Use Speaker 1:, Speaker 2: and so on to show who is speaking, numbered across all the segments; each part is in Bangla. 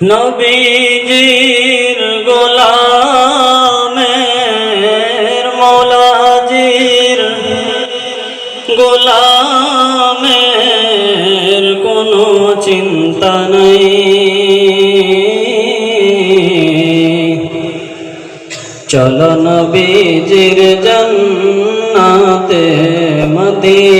Speaker 1: নবীজির গোলামের মৌলাজির গোলামের কোনো চিন্তা নাই। চলো নবীজির জন্নাতে মদিনাতে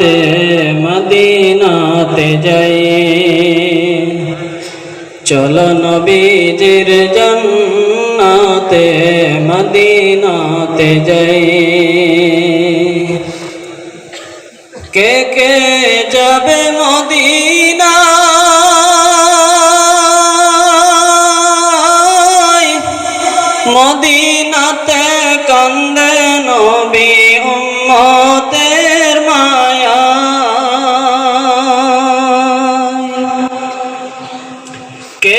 Speaker 1: মদিনাতে মদিনাতে যাই। চলো নবীজির জন্নাতে মদিনাতে যাই। কে কে যাবে মদিনা? মদিনাতে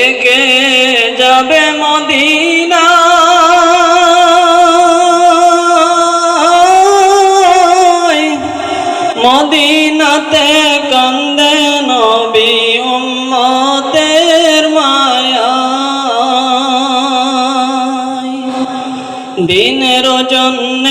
Speaker 1: কে কে যাবে মদিনা? মদিনাতে কান্দে নবী উম্মতের মায়া দিনের জন্যে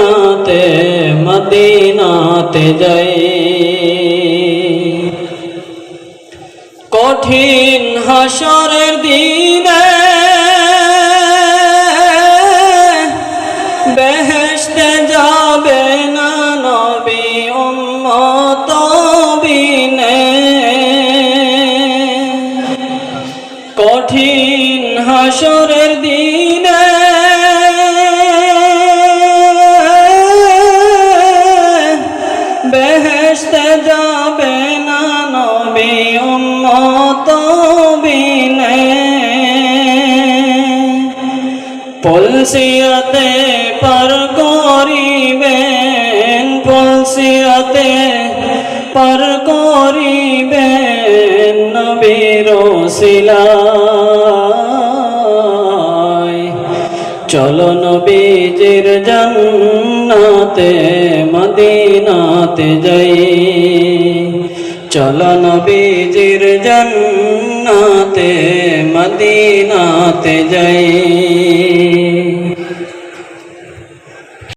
Speaker 1: মদিনাতে মদিনাতে যাই। কঠিন হাসরের দিনে বেহেশতে যাবে না নবী উম্মত বিনে। কঠিন হাসরের দিনে পলসিয়াতে পার করিবেন, পলসিয়াতে পার করিবেন নবীর শিলায় চলো নবীজির জন্নাতে, মদিনাতে যাই। চলো নবীজির জন্নাতে, মদিনাতে যাই।